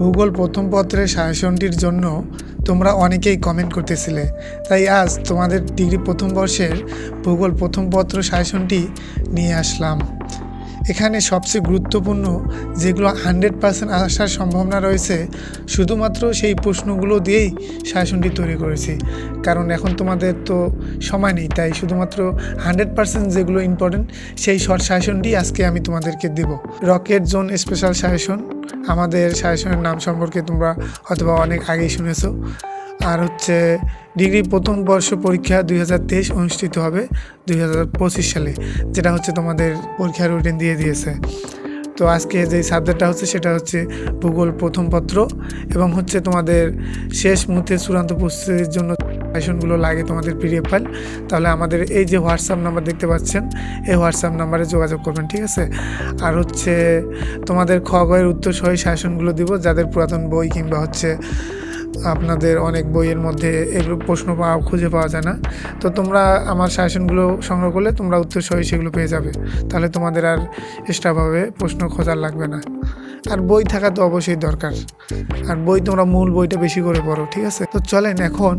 ভূগোল প্রথম পত্রের সাজেশনটির জন্য তোমরা অনেকেই কমেন্ট করতেছিলে। তাই আজ তোমাদের ডিগ্রি প্রথম বর্ষের ভূগোল প্রথম পত্র সাজেশনটি নিয়ে আসলাম। এখানে সবচেয়ে গুরুত্বপূর্ণ যেগুলো হান্ড্রেড পার্সেন্ট আসার সম্ভাবনা রয়েছে, শুধুমাত্র সেই প্রশ্নগুলো দিয়েই শাসনটি তৈরি করেছি। কারণ এখন তোমাদের তো সময় নেই, তাই শুধুমাত্র হান্ড্রেড পার্সেন্ট যেগুলো ইম্পর্টেন্ট সেই শর্ট সাজেশনটি আজকে আমি তোমাদেরকে দেব। রকেট জোন স্পেশাল সাজেশন আমাদের সাজেশনের নাম সম্পর্কে তোমরা হয়তোবা অনেক আগেই শুনেছো। আর হচ্ছে ডিগ্রি প্রথম বর্ষ পরীক্ষা দুই হাজার তেইশ অনুষ্ঠিত হবে দুই হাজার পঁচিশ সালে, যেটা হচ্ছে তোমাদের পরীক্ষার রুটিন দিয়ে দিয়েছে। তো আজকে যে সাবজেক্টটা হচ্ছে সেটা হচ্ছে ভূগোল প্রথম পত্র এবং হচ্ছে তোমাদের শেষ মুহূর্তে চূড়ান্ত প্রস্তুতির জন্য সাজেশনগুলো লাগে তোমাদের পিডিএফ ফাইল তাহলে আমাদের এই যে হোয়াটসঅ্যাপ নাম্বার দেখতে পাচ্ছেন, এই হোয়াটসঅ্যাপ নাম্বারে যোগাযোগ করবেন, ঠিক আছে? আর হচ্ছে তোমাদের খ গয়ের উত্তর সহ সাজেশনগুলো দিব, যাদের পুরাতন বই কিংবা হচ্ছে আপনাদের অনেক বইয়ের মধ্যে এগুলো প্রশ্ন পাওয়া খুঁজে পাওয়া যায় না। তো তোমরা আমার সাজেশনগুলো সংগ্রহ করলে তোমরা উত্তর সহি সেগুলো পেয়ে যাবে। তাহলে তোমাদের আর এক্সট্রাভাবে প্রশ্ন খোঁজার লাগবে না। আর বই থাকা তো অবশ্যই দরকার। আর বই তোমরা মূল বইটা বেশি করে পড়ো, ঠিক আছে? তো চলেন এখন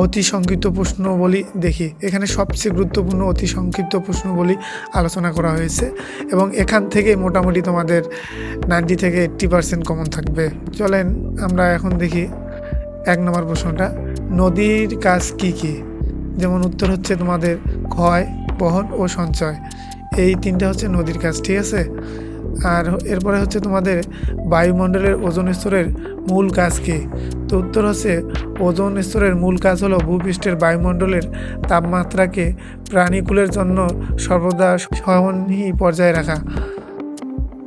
অতি সংক্ষিপ্ত প্রশ্ন বলি দেখি। এখানে সবচেয়ে গুরুত্বপূর্ণ অতি সংক্ষিপ্ত প্রশ্ন বলি আলোচনা করা হয়েছে এবং এখান থেকে মোটামুটি তোমাদের নাইনটি থেকে এইট্টি পার্সেন্ট কমন থাকবে। চলেন আমরা এখন দেখি এক নম্বর প্রশ্নটা, নদীর কাজ কি কি? যেমন উত্তর হচ্ছে তোমাদের ক্ষয়, বহন ও সঞ্চয়। এই তিনটা হচ্ছে নদীর কাজ, ঠিক আছে? আর এরপরে হচ্ছে তোমাদের বায়ুমণ্ডলের ওজন স্তরের মূল কাজ কি? তো উত্তর হচ্ছে ওজন স্তরের মূল কাজ হলো ভূপৃষ্ঠের বায়ুমণ্ডলের তাপমাত্রাকে প্রাণীকুলের জন্য সর্বদা সহনীয় পর্যায়ে রাখা।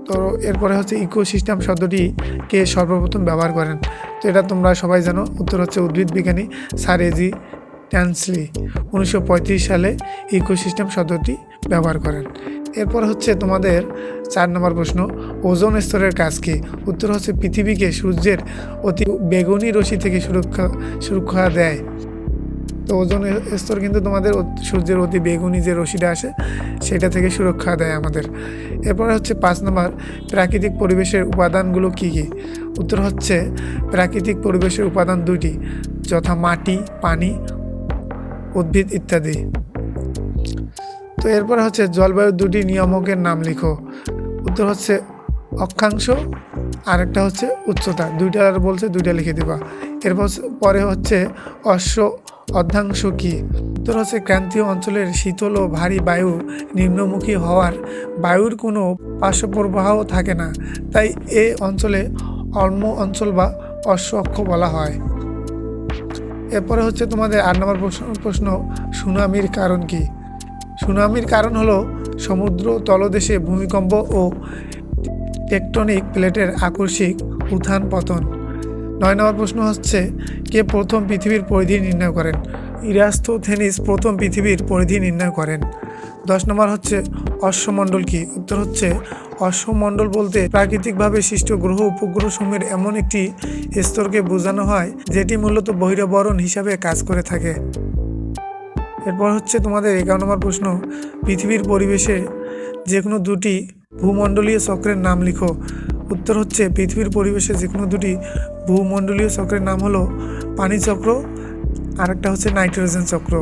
তো এরপরে হচ্ছে ইকোসিস্টেম শব্দটি কে সর্বপ্রথম ব্যবহার করেন? তো এটা তোমরা সবাই জানো, উত্তর হচ্ছে উদ্ভিদ বিজ্ঞানী স্যার এজি ট্যান্সলি। উনিশশো সালে ইকোসিস্টেম শব্দটি ব্যবহার করেন। এরপর হচ্ছে তোমাদের চার নম্বর প্রশ্ন, ওজোন স্তরের কাজ কি? উত্তর হচ্ছে পৃথিবীকে সূর্যের অতি বেগুনি রশ্মি থেকে সুরক্ষা সুরক্ষা দেয়। তো ওজোন স্তর কিন্তু তোমাদের সূর্যের অতি বেগুনি যে রশিটা আসে, সেটা থেকে সুরক্ষা দেয় আমাদের। এরপরে হচ্ছে পাঁচ নম্বর, প্রাকৃতিক পরিবেশের উপাদানগুলো কি কি? উত্তর হচ্ছে প্রাকৃতিক পরিবেশের উপাদান দুটি যথা মাটি, পানি, উদ্ভিদ ইত্যাদি। তো এরপর হচ্ছে জলবায়ুর দুটি নিয়ামকের নাম লিখো। উত্তর হচ্ছে অক্ষাংশ আর একটা হচ্ছে উচ্চতা। দুইটা আর বলছে, দুইটা লিখে দেবা। এরপর পরে হচ্ছে অশ্ব অর্ধাংশ কি? উত্তর হচ্ছে ক্রান্তীয় অঞ্চলের শীতল ও ভারী বায়ু নিম্নমুখী হওয়ার বায়ুর কোনো পার্শ্বপ্রবাহ থাকে না। তাই এ অঞ্চলে অল্ম অঞ্চল বা অশ্ব অক্ষ বলা হয়। এরপরে হচ্ছে তোমাদের আট নম্বর প্রশ্ন প্রশ্ন, সুনামির কারণ কি? সুনামির কারণ হলো সমুদ্র তলদেশে ভূমিকম্প ও টেকটনিক প্লেটের আকস্মিক উত্থান পতন। নয় নম্বর প্রশ্ন হচ্ছে, কে প্রথম পৃথিবীর পরিধি নির্ণয় করেন? ইরাস্তোথেনিস প্রথম পৃথিবীর পরিধি নির্ণয় করেন। দশ নম্বর হচ্ছে, অশ্বমণ্ডল কি? উত্তর হচ্ছে, অশ্বমণ্ডল বলতে প্রাকৃতিকভাবে সৃষ্ট গ্রহ উপগ্রহ সমূহের এমন একটি স্তরকে বোঝানো হয়, যেটি মূলত বহিরাবরণ হিসাবে কাজ করে থাকে। এরপর হচ্ছে তোমাদের এগারো নম্বর প্রশ্ন, পৃথিবীর পরিবেশে যে কোনো দুটি ভূমণ্ডলীয় চক্রের নাম লিখো। উত্তর হচ্ছে পৃথিবীর পরিবেশে যে কোনো দুটি ভূমণ্ডলীয় চক্রের নাম হলো পানি চক্র, আরেকটা হচ্ছে নাইট্রোজেন চক্র।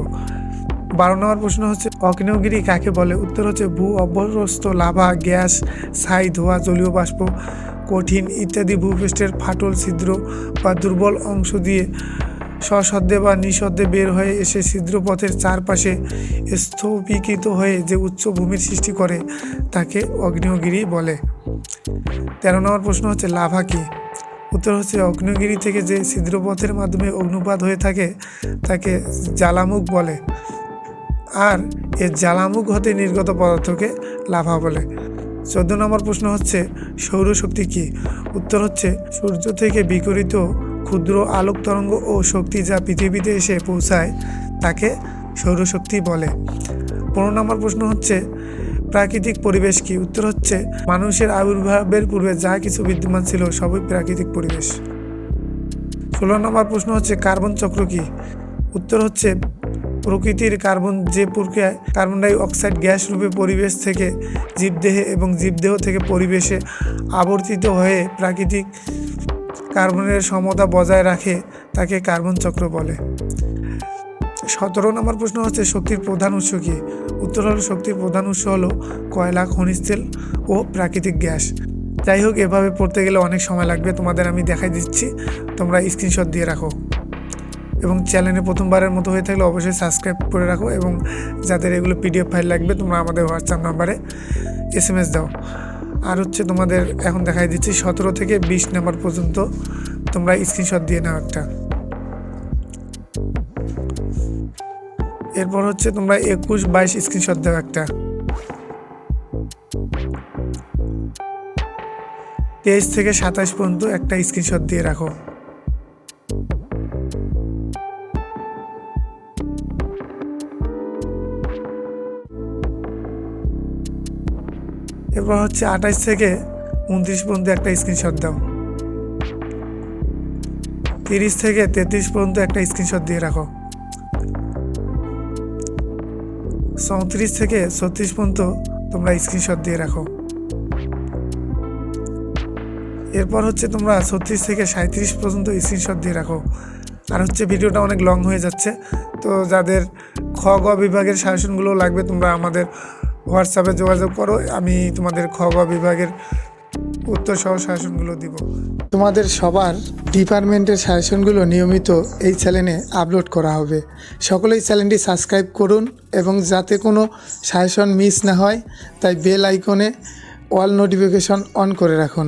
বারো নম্বর প্রশ্ন হচ্ছে অগ্নেয়গিরি কাকে বলে? উত্তর হচ্ছে ভূ অভ্যস্ত লাভা, গ্যাস, ছাই, ধোয়া, জলীয় বাষ্প, কঠিন ইত্যাদি ভূপৃষ্ঠের ফাটল ছিদ্র বা দুর্বল অংশ দিয়ে সশব্দে বা নিঃশব্দে বের হয়ে এসে ছিদ্রপথের চারপাশে স্থপিকৃত হয়ে যে উচ্চ ভূমির সৃষ্টি করে, তাকে অগ্নেয়গিরি বলে। তেরো নম্বর প্রশ্ন হচ্ছে, লাভা কি? উত্তর হচ্ছে অগ্নেয়গিরি থেকে যে ছিদ্রপথের মাধ্যমে অগ্নুপাত হয়ে থাকে, তাকে জ্বালামুখ বলে। আর এর জ্বালামুখ হতে নির্গত পদার্থকে লাভা বলে। চোদ্দ নম্বর প্রশ্ন হচ্ছে, সৌরশক্তি কি? উত্তর হচ্ছে, সূর্য থেকে বিকরিত ক্ষুদ্র আলোক তরঙ্গ ও শক্তি যা পৃথিবীতে এসে পৌঁছায়, তাকে সৌরশক্তি বলে। পনেরো নম্বর প্রশ্ন হচ্ছে, প্রাকৃতিক পরিবেশ কি? উত্তর হচ্ছে, মানুষের আবির্ভাবের পূর্বে যা কিছু বিদ্যমান ছিল সবই প্রাকৃতিক পরিবেশ। ষোলো নম্বর প্রশ্ন হচ্ছে, কার্বন চক্র কি? উত্তর হচ্ছে, প্রকৃতির কার্বন যে প্রক্রিয়ায় কার্বন ডাই অক্সাইড গ্যাস রূপে পরিবেশ থেকে জীবদেহে এবং জীবদেহ থেকে পরিবেশে আবর্তিত হয়ে প্রাকৃতিক কার্বনের সমতা বজায় রাখে, তাকে কার্বন চক্র বলে। সতেরো নম্বর প্রশ্ন হচ্ছে, শক্তির প্রধান উৎস কী? উত্তর হলো, শক্তির প্রধান উৎস হলো কয়লা, খনিজ তেল ও প্রাকৃতিক গ্যাস। যাই হোক, এভাবে পড়তে গেলে অনেক সময় লাগবে, তোমাদের আমি দেখাই দিচ্ছি। তোমরা স্ক্রিনশট দিয়ে রাখো। এবং চ্যানেলে প্রথমবারের মতো হয়ে থাকলে অবশ্যই সাবস্ক্রাইব করে রাখো এবং যাদের এগুলো পিডিএফ ফাইল লাগবে, তোমরা আমাদের হোয়াটসঅ্যাপ নাম্বারে এস এম এস দাও। আর হচ্ছে তোমাদের এখন দেখাই দিচ্ছি, সতেরো থেকে বিশ নাম্বার পর্যন্ত তোমরা স্ক্রিনশট দিয়ে নাও একটা। এরপর হচ্ছে তোমরা একুশ বাইশ স্ক্রিনশট দাও একটা। তেইশ থেকে সাতাশ পর্যন্ত একটা স্ক্রিনশট দিয়ে রাখো। এরপর হচ্ছে আঠাশ থেকে উনত্রিশ পর্যন্ত একটা স্ক্রিনশট দাও। তিরিশ থেকে তেত্রিশ পর্যন্ত একটা স্ক্রিনশট দিয়ে রাখো। চৌত্রিশ থেকে ছত্রিশ পর্যন্ত তোমরা স্ক্রিনশট দিয়ে রাখো। এরপর হচ্ছে তোমরা ছত্রিশ থেকে সাঁত্রিশ পর্যন্ত স্ক্রিনশট দিয়ে রাখো। আর হচ্ছে ভিডিওটা অনেক লং হয়ে যাচ্ছে। তো যাদের খ, গ বিভাগের সাজেশনগুলো লাগবে তোমরা আমাদের হোয়াটসঅ্যাপে যোগাযোগ করো, আমি তোমাদের খ বিভাগের উত্তর সহ শাসনগুলো দিব। তোমাদের সবার ডিপার্টমেন্টের সাজেশনগুলো নিয়মিত এই চ্যানেলে আপলোড করা হবে। সকলেই চ্যানেলটি সাবস্ক্রাইব করুন এবং যাতে কোনো সাজেশন মিস না হয়, তাই বেল আইকনে অল নোটিফিকেশন অন করে রাখুন।